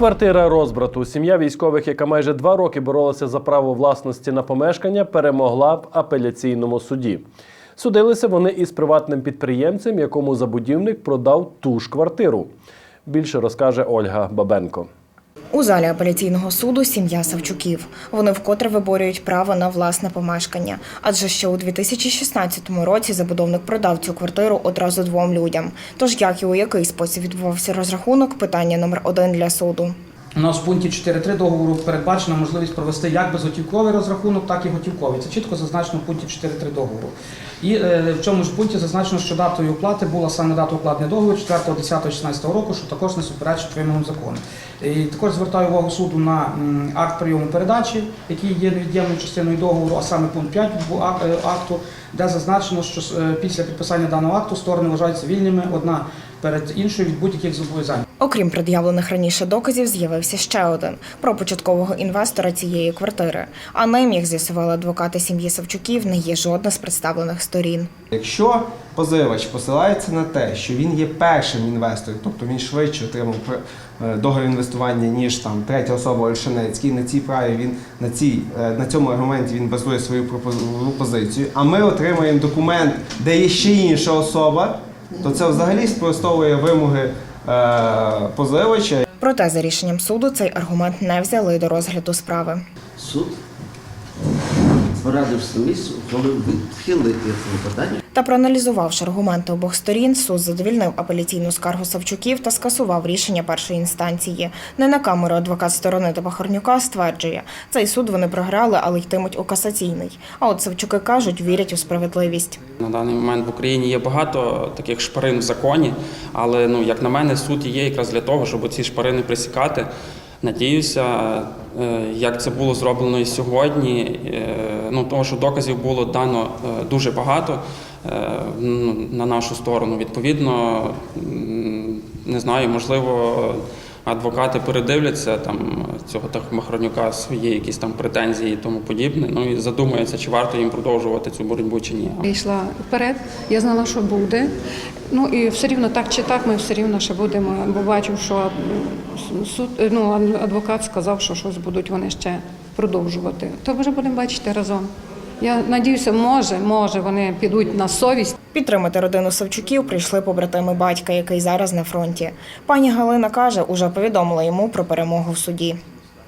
квартира розбрату. Сім'я військових, яка майже два роки боролася за право власності на помешкання, перемогла в апеляційному суді. Судилися вони із приватним підприємцем, якому забудівник продав ту ж квартиру. Більше розкаже Ольга Бабенко. У залі апеляційного суду сім'я Савчуків. Вони вкотре виборюють право на власне помешкання. Адже ще у 2016 році забудовник продав цю квартиру одразу двом людям. Тож як і у який спосіб відбувався розрахунок, питання номер один для суду. У нас в пункті 4.3 договору передбачена можливість провести як безготівковий розрахунок, так і готівковий. Це чітко зазначено в пункті 4.3 договору. І е, в цьому ж пункті зазначено, що датою оплати була саме дата укладення договору 4.10.16 року, що також не суперечить вимогам закону. І також звертаю увагу суду на акт прийому передачі, який є невід'ємною частиною договору, а саме пункт 5 бу- ак- е, акту, де зазначено, що е, після підписання даного акту сторони вважаються вільними одна перед іншою від будь-яких зобов'язань. Окрім пред'явлених раніше доказів, з'явився ще один про початкового інвестора цієї квартири. А ним, як з'ясували адвокати сім'ї Савчуків, не є жодна з представлених сторін. Якщо позивач посилається на те, що він є першим інвестором, тобто він швидше отримав е, договір інвестування, ніж там третя особа Ольшанецький, на цій праві він на цій е, на цьому аргументі він базує свою пропози- пропозицію, а ми отримаємо документ, де є ще інша особа, то це взагалі спростовує вимоги позивача. Проте, за рішенням суду, цей аргумент не взяли до розгляду справи. Суд, порадивши місцю, ухвалив відхилити це питання. Та проаналізувавши аргументи обох сторін, суд задовільнив апеляційну скаргу Савчуків та скасував рішення першої інстанції. Не на камеру адвокат сторони та Пахорнюка стверджує, цей суд вони програли, але йтимуть у касаційний. А от Савчуки кажуть, вірять у справедливість. На даний момент в Україні є багато таких шпарин в законі, але ну як на мене, суд є якраз для того, щоб ці шпарини присікати. Надіюся, е, як це було зроблено і сьогодні. е, Ну тому що доказів було дано е, дуже багато ну, на нашу сторону. Відповідно, не знаю, можливо. Адвокати передивляться там цього Махронюка свої якісь там претензії і тому подібне. Ну і задумаються, чи варто їм продовжувати цю боротьбу чи ні. Я йшла вперед, я знала, що буде. Ну і все рівно так чи так, ми все рівно ще будемо. Бо бачу, що суд, ну, адвокат сказав, що щось будуть вони ще продовжувати. То вже будемо бачити разом. Я надіюся, може, може, вони підуть на совість. Підтримати родину Савчуків прийшли побратими батька, який зараз на фронті. Пані Галина каже, уже повідомила йому про перемогу в суді.